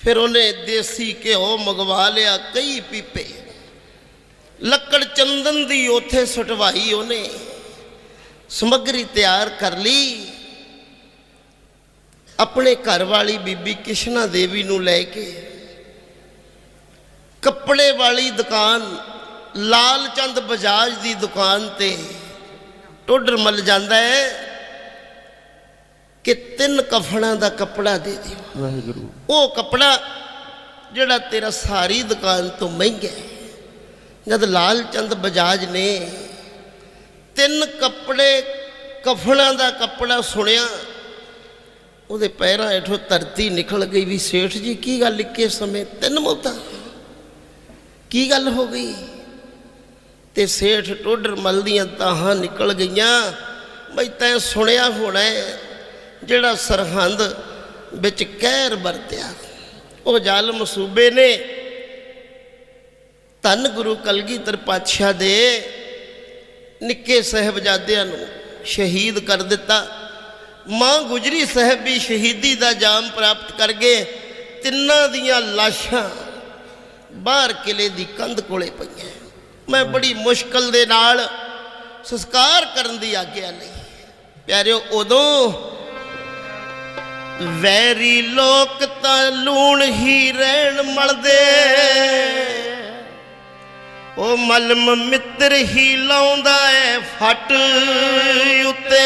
ਫਿਰ ਉਹਨੇ ਦੇਸੀ ਘਿਓ ਮੰਗਵਾ ਲਿਆ ਕਈ ਪੀਪੇ ਲੱਕੜ ਚੰਦਨ ਦੀ ਉੱਥੇ ਸੁਟਵਾਈ ਉਹਨੇ ਸਮੱਗਰੀ ਤਿਆਰ ਕਰ ਲਈ ਆਪਣੇ ਘਰ ਵਾਲੀ ਬੀਬੀ ਕਿਸ਼ਨਾ ਦੇਵੀ ਨੂੰ ਲੈ ਕੇ ਕੱਪੜੇ ਵਾਲੀ ਦੁਕਾਨ ਲਾਲ ਚੰਦ ਬਜਾਜ ਦੀ ਦੁਕਾਨ ਤੇ ਟੋਡਰ ਮਲ ਜਾਂਦਾ ਹੈ ਤਿੰਨ ਕਫਣਾ ਦਾ ਕੱਪੜਾ ਦੇ ਦਿਓ। ਵਾਹਿਗੁਰੂ। ਉਹ ਕੱਪੜਾ ਜਿਹੜਾ ਤੇਰਾ ਸਾਰੀ ਦੁਕਾਨ ਤੋਂ ਮਹਿੰਗਾ ਹੈ। ਜਦ ਲਾਲ ਚੰਦ ਬਜਾਜ ਨੇ ਤਿੰਨ ਕੱਪੜੇ ਕਫਣਾ ਦਾ ਕੱਪੜਾ ਸੁਣਿਆ ਉਹਦੇ ਪੈਰਾਂ ਹੇਠੋਂ ਧਰਤੀ ਨਿਕਲ ਗਈ ਵੀ ਸੇਠ ਜੀ ਕੀ ਗੱਲ ਇੱਕੇ ਸਮੇਂ? ਤਿੰਨ ਮੌਤਾਂ। ਕੀ ਗੱਲ ਹੋ ਗਈ? ਤੇ ਸੇਠ ਟੋਡਰ ਮਲ ਦੀਆਂ ਤਾਹਾਂ ਨਿਕਲ ਗਈਆਂ ਬਈ ਤੈਂ ਸੁਣਿਆ ਹੋਣਾ ਜਿਹੜਾ ਸਰਹੰਦ ਵਿੱਚ ਕਹਿਰ ਵਰਤਿਆ, ਉਹ ਜ਼ਾਲਮ ਸੂਬੇ ਨੇ। ਧੰਨ ਗੁਰੂ ਕਲਗੀਧਰ ਪਾਤਸ਼ਾਹ ਦੇ ਨਿੱਕੇ ਸਾਹਿਬਜ਼ਾਦਿਆਂ ਨੂੰ ਸ਼ਹੀਦ ਕਰ ਦਿੱਤਾ। ਮਾਂ ਗੁਜਰੀ ਸਾਹਿਬ ਵੀ ਸ਼ਹੀਦੀ ਦਾ ਜਾਮ ਪ੍ਰਾਪਤ ਕਰ ਗਏ। ਤਿੰਨਾਂ ਦੀਆਂ ਲਾਸ਼ਾਂ ਬਾਹਰ ਕਿਲੇ ਦੀ ਕੰਧ ਕੋਲੇ ਪਈਆਂ। ਮੈਂ ਬੜੀ ਮੁਸ਼ਕਲ ਦੇ ਨਾਲ ਸੰਸਕਾਰ ਕਰਨ ਦੀ ਆਗਿਆ ਲਈ। ਪਿਆਰਿਓ, ਉਦੋਂ ਵੈਰੀ ਲੋਕ ਤਾਂ ਲੂਣ ਹੀ ਰਹਿਣ ਮਲਦੇ। ਉਹ ਮਲਮ ਮਿੱਤਰ ਹੀ ਲਾਉਂਦਾ ਏ ਫਟ ਉੱਤੇ।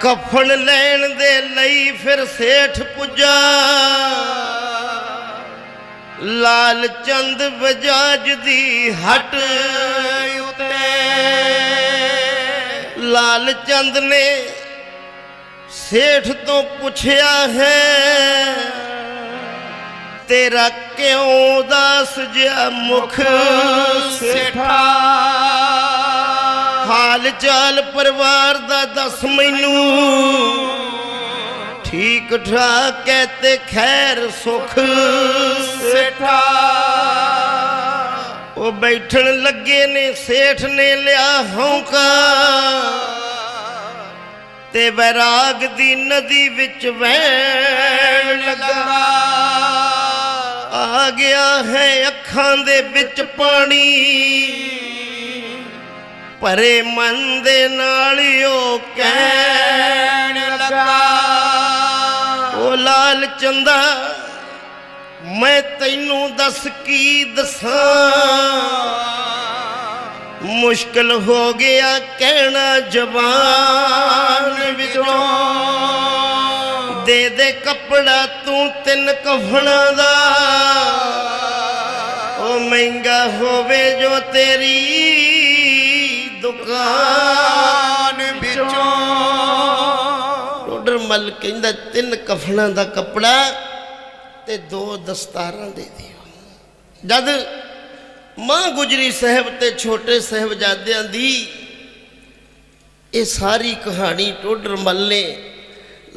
ਕਫਨ ਲੈਣ ਦੇ ਲਈ ਫਿਰ ਸੇਠ ਪੁੱਜਾ। ਲਾਲ ਚੰਦ ਬਜਾਜ ਦੀ ਹਟ ਉਤੇ। ਲਾਲ ਚੰਦ ਨੇ ਸੇਠ ਤੋਂ ਪੁੱਛਿਆ ਹੈ, ਤੇਰਾ ਕਿਉਂ ਉਦਾਸ ਜਿਆ ਮੁਖ ਸੇਠਾ? ਹਾਲ ਚਾਲ ਪਰਿਵਾਰ ਦਾ ਦੱਸ ਮੈਨੂੰ। ਠੀਕ ਠਾਕ ਹੈ ਤੇ ਖੈਰ ਸੁਖ ਸੇਠਾ। ਉਹ ਬੈਠਣ ਲੱਗੇ ਨੇ, ਸੇਠ ਨੇ ਲਿਆ ਹੌਂਕਾ। ਤੇ ਵੈਰਾਗ ਦੀ ਨਦੀ ਵਿੱਚ ਵਹਿਣ ਲੱਗਾ। ਆ ਗਿਆ ਹੈ ਅੱਖਾਂ ਦੇ ਵਿੱਚ ਪਾਣੀ। ਭਰੇ ਮਨ ਦੇ ਨਾਲ ਉਹ ਕਹਿਣ ਲੱਗਾ। ਉਹ ਲਾਲ ਚੰਦਾ ਮੈਂ ਤੈਨੂੰ ਦੱਸ ਕੀ ਦੱਸਾਂ? ਮੁਸ਼ਕਲ ਹੋ ਗਿਆ ਕਹਿਣਾ ਜ਼ਬਾਨ ਵਿੱਚੋਂ। ਦੇ ਦੇ ਕੱਪੜਾ ਤੂੰ ਤਿੰਨ ਕਫਣਾ ਦਾ। ਉਹ ਮਹਿੰਗਾ ਹੋਵੇ ਜੋ ਤੇਰੀ ਦੁਕਾਨ ਵਿੱਚੋਂ। ਟੋਡਰ ਮੱਲ ਕਹਿੰਦਾ ਤਿੰਨ ਕਫਣਾ ਦਾ ਕੱਪੜਾ ਤੇ ਦੋ ਦਸਤਾਰਾਂ ਦੇ ਦਿਓ। ਜਦ ਮਾਂ ਗੁਜਰੀ ਸਾਹਿਬ ਤੇ ਛੋਟੇ ਸਾਹਿਬਜ਼ਾਦਿਆਂ ਦੀ ਇਹ ਸਾਰੀ ਕਹਾਣੀ ਟੋਡਰ ਮੱਲ ਨੇ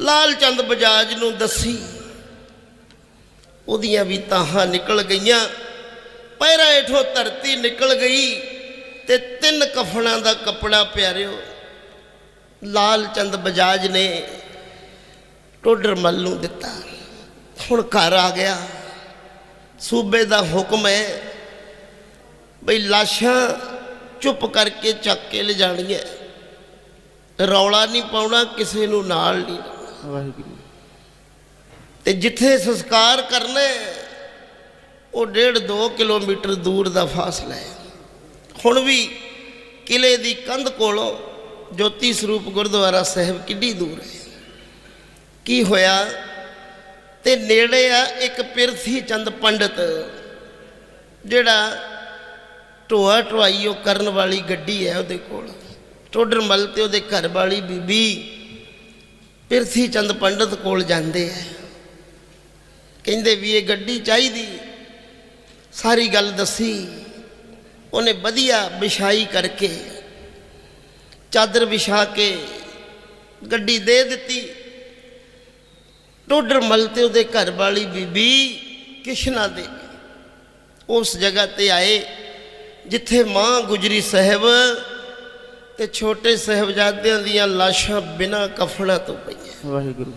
ਲਾਲ ਚੰਦ ਬਜਾਜ ਨੂੰ ਦੱਸੀ। ਉਹਦੀਆਂ ਵੀ ਤਾਹਾਂ ਨਿਕਲ ਗਈਆਂ, ਪੈਰਾਂ ਹੇਠੋਂ ਧਰਤੀ ਨਿਕਲ ਗਈ ਤੇ ਤਿੰਨ ਕਫਣਾਂ ਦਾ ਕੱਪੜਾ ਪਿਆਰਿਓ, ਲਾਲ ਚੰਦ ਬਜਾਜ ਨੇ ਟੋਡਰ ਮੱਲ ਨੂੰ ਦਿੱਤਾ। ਹੁਣ ਘਰ ਆ ਗਿਆ। ਸੂਬੇ ਦਾ ਹੁਕਮ ਹੈ ਬਈ ਲਾਸ਼ਾਂ ਚੁੱਪ ਕਰਕੇ ਚੱਕ ਕੇ ਲਿਜਾਣੀਆਂ। ਰੌਲਾ ਨਹੀਂ ਪਾਉਣਾ ਕਿਸੇ ਨੂੰ ਨਾਲ ਨਹੀਂ। ਵਾਹਿਗੁਰੂ। ਤੇ ਜਿੱਥੇ ਸੰਸਕਾਰ ਕਰਨਾ ਉਹ ਡੇਢ 2 ਕਿਲੋਮੀਟਰ ਦੂਰ ਦਾ ਫਾਸਲਾ ਹੈ। ਹੁਣ ਵੀ ਕਿਲੇ ਦੀ ਕੰਧ ਕੋਲੋਂ ਜੋਤੀ ਸਰੂਪ ਗੁਰਦੁਆਰਾ ਸਾਹਿਬ ਕਿੱਡੀ ਦੂਰ ਹੈ। ਕੀ ਹੋਇਆ? ਤੇ ਨੇੜੇ ਆ ਇੱਕ ਪਿਰਥੀ ਚੰਦ ਪੰਡਤ ਜਿਹੜਾ ਢੋਆ ਢੁਆਈ ਉਹ ਕਰਨ ਵਾਲੀ ਗੱਡੀ ਹੈ ਉਹਦੇ ਕੋਲ। ਟੋਡਰਮਲ ਤੇ ਉਹਦੇ ਘਰ ਵਾਲੀ ਬੀਬੀ ਪਿਰਥੀ ਚੰਦ ਪੰਡਤ ਕੋਲ ਜਾਂਦੇ ਆ। ਕਹਿੰਦੇ ਵੀ ਇਹ ਗੱਡੀ ਚਾਹੀਦੀ। ਸਾਰੀ ਗੱਲ ਦੱਸੀ। ਉਹਨੇ ਵਧੀਆ ਵਿਛਾਈ ਕਰਕੇ ਚਾਦਰ ਵਿਛਾ ਕੇ ਗੱਡੀ ਦੇ ਦਿੱਤੀ। ਟੋਡਰਮਲ ਤੇ ਉਹਦੇ ਘਰ ਵਾਲੀ ਬੀਬੀ ਕਿਸ਼ਨਾ ਦੇ ਉਸ ਜਗ੍ਹਾ ਤੇ ਆਏ। ਜਿੱਥੇ ਮਾਂ ਗੁਜਰੀ ਸਾਹਿਬ ਤੇ ਛੋਟੇ ਸਾਹਿਬਜ਼ਾਦਿਆਂ ਦੀਆਂ ਲਾਸ਼ਾਂ ਬਿਨਾਂ ਕਫਨਾਂ ਤੋਂ ਪਈਆਂ। ਵਾਹਿਗੁਰੂ।